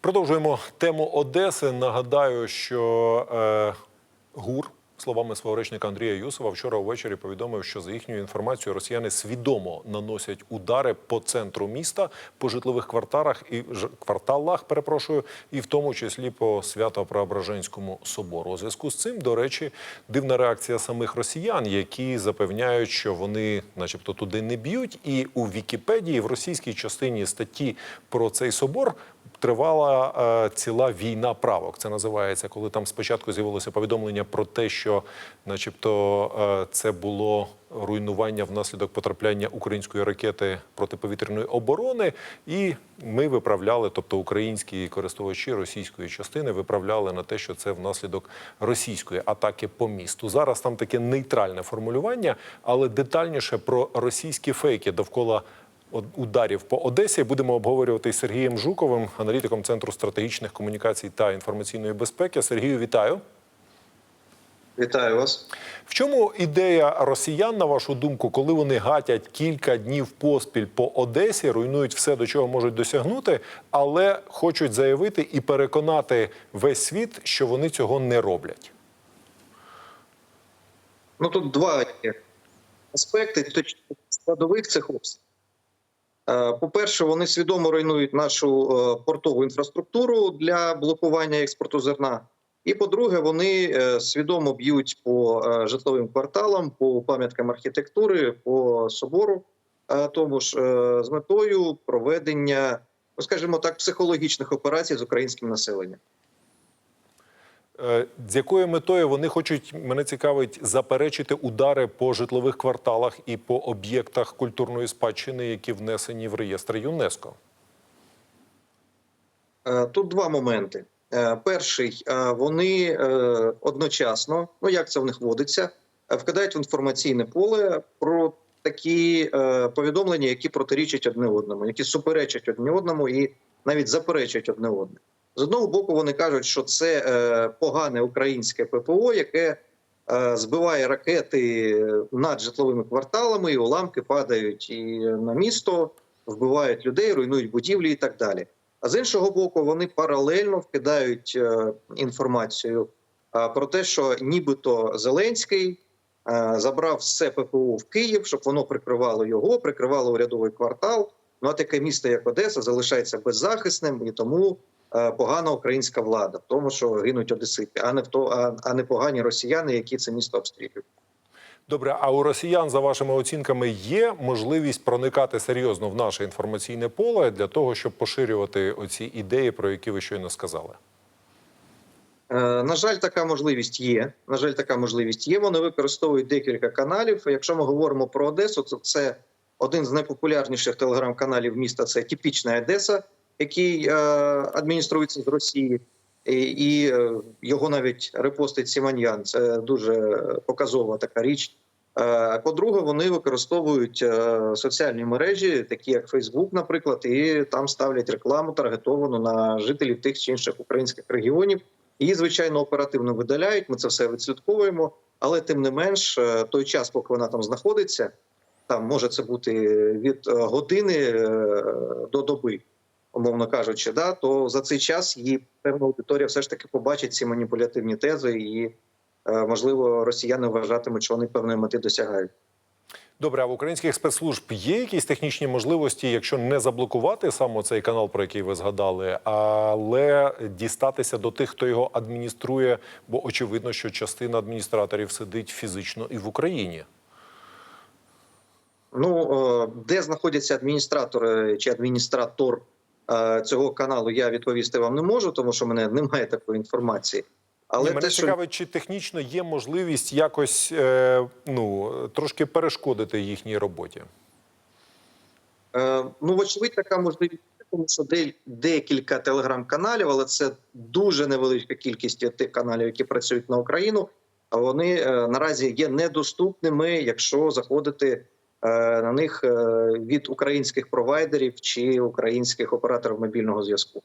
Продовжуємо тему Одеси. Нагадаю, що е, ГУР, словами свого речника Андрія Юсова, вчора ввечері повідомив, що за їхньою інформацією росіяни свідомо наносять удари по центру міста, по житлових кварталах і кварталах, перепрошую, і в тому числі по Свято-Преображенському собору. У зв'язку з цим, до речі, дивна реакція самих росіян, які запевняють, що вони, начебто, туди не б'ють. І у Вікіпедії в російській частині статті про цей собор тривала е, ціла війна правок. Це називається, коли там спочатку з'явилося повідомлення про те, що, начебто, е, це було руйнування внаслідок потрапляння української ракети протиповітряної оборони, і ми виправляли, тобто українські користувачі російської частини виправляли на те, що це внаслідок російської атаки по місту. Зараз там таке нейтральне формулювання, але детальніше про російські фейки довкола ударів по Одесі будемо обговорювати із Сергієм Жуковим, аналітиком Центру стратегічних комунікацій та інформаційної безпеки. Сергію, вітаю. Вітаю вас. В чому ідея росіян, на вашу думку, коли вони гатять кілька днів поспіль по Одесі, руйнують все, до чого можуть досягнути, але хочуть заявити і переконати весь світ, що вони цього не роблять? Ну тут два аспекти точно складових цих обстрілів. Е, По-перше, вони свідомо руйнують нашу е, портову інфраструктуру для блокування експорту зерна. І по-друге, вони е, свідомо б'ють по житловим кварталам, по пам'яткам архітектури, по собору, тому ж з метою проведення, ну скажімо так, психологічних операцій з українським населенням. Е, З якою метою вони хочуть, мене цікавить, заперечити удари по житлових кварталах і по об'єктах культурної спадщини, які внесені в реєстр ЮНЕСКО? Е, Тут два моменти. Е, Перший, вони одночасно, ну як це в них водиться, вкидають в інформаційне поле про такі повідомлення, які протирічать одне одному, які суперечать одне одному і навіть заперечують одне одне. З одного боку, вони кажуть, що це е, погане українське ППО, яке е, збиває ракети над житловими кварталами, і уламки падають і на місто, вбивають людей, руйнують будівлі і так далі. А з іншого боку, вони паралельно вкидають е, інформацію е, про те, що нібито Зеленський е, забрав все ППО в Київ, щоб воно прикривало його, прикривало урядовий квартал. Ну а таке місто, як Одеса, залишається беззахисним і тому погана українська влада в тому, що гинуть одесити, а не в то, а, а не погані росіяни, які це місто обстрілюють. Добре, а у росіян, за вашими оцінками, є можливість проникати серйозно в наше інформаційне поле для того, щоб поширювати оці ідеї, про які ви щойно сказали? Е, На жаль, така можливість є. На жаль, така можливість є. Вони використовують декілька каналів. Якщо ми говоримо про Одесу, то це один з найпопулярніших телеграм-каналів міста. Це типічна Одеса, який е, адмініструється з Росії, і, е, його навіть репостить Сіманьян. Це дуже показова така річ. Е, По-друге, вони використовують соціальні мережі, такі як Фейсбук, наприклад, і там ставлять рекламу таргетовану на жителів тих чи інших українських регіонів. Її, звичайно, оперативно видаляють. Ми це все відслідковуємо. Але тим не менш, той час, поки вона там знаходиться, там може це бути від години до доби, умовно кажучи, да, то за цей час її певна аудиторія все ж таки побачить ці маніпулятивні тези, і е, можливо росіяни вважатимуть, що вони певної мети досягають. Добре, а в українських спецслужб є якісь технічні можливості, якщо не заблокувати саме цей канал, про який ви згадали, але дістатися до тих, хто його адмініструє, бо очевидно, що частина адміністраторів сидить фізично і в Україні. Ну е, де знаходяться адміністратори чи адміністратор цього каналу, я відповісти вам не можу, тому що в мене немає такої інформації. Але Ні, мене те, що цікавить, чи технічно є можливість якось е, ну трошки перешкодити їхній роботі. Е, Ну, вочевидь, така можливість, тому що де, декілька телеграм-каналів, але це дуже невелика кількість тих каналів, які працюють на Україну. А вони е, наразі є недоступними, якщо заходити е, на них е, від українських провайдерів чи українських операторів мобільного зв'язку.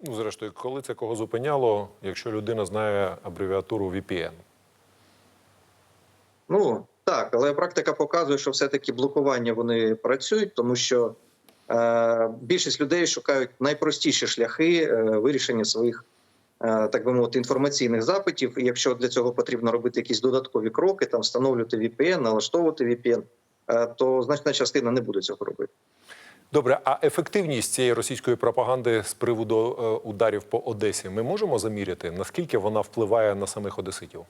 Ну, зрештою, коли це кого зупиняло, якщо людина знає абревіатуру VPN? Ну так, але практика показує, що все-таки блокування вони працюють, тому що Е, Більшість людей шукають найпростіші шляхи е, вирішення своїх, е, так би мовити, інформаційних запитів. І якщо для цього потрібно робити якісь додаткові кроки, там встановлювати VPN, налаштовувати VPN, е, то значна частина не буде цього робити. Добре, а ефективність цієї російської пропаганди з приводу е, ударів по Одесі ми можемо заміряти? Наскільки вона впливає на самих одеситів?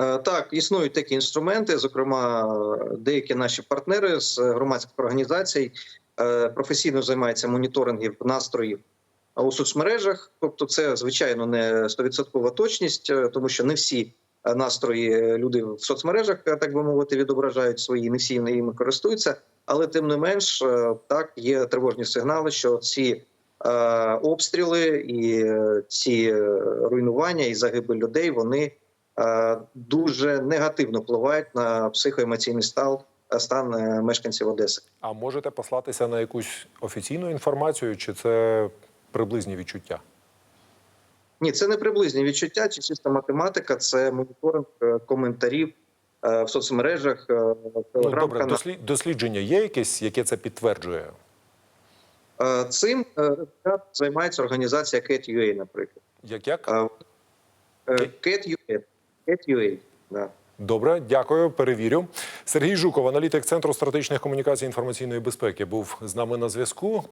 Е, Так, існують такі інструменти. Зокрема, е, деякі наші партнери з громадських організацій е, професійно займаються моніторингів настроїв у соцмережах. Тобто, це звичайно не 100% точність, е, тому що не всі е, настрої е, люди в соцмережах, е, так би мовити, відображають свої, не всі ними користуються. Але тим не менш, е, так є тривожні сигнали, що ці е, обстріли і е, ці е, руйнування і загибель людей вони е, дуже негативно впливають на психоемоційний стан, стан е, мешканців Одеси. А можете послатися на якусь офіційну інформацію, чи це приблизні відчуття? Ні, це не приблизні відчуття, чи чиста математика, це моніторинг е, коментарів е, в соцмережах, е, в Ну, добре, дослід- дослідження є якесь, яке це підтверджує? Е, Цим е, займається організація CAT.UA, наприклад. Як як? Е, е, CAT.UA. CAT.UA, да. Добре, дякую, перевірю. Сергій Жуков, аналітик Центру стратегічних комунікацій і інформаційної безпеки, був з нами на зв'язку.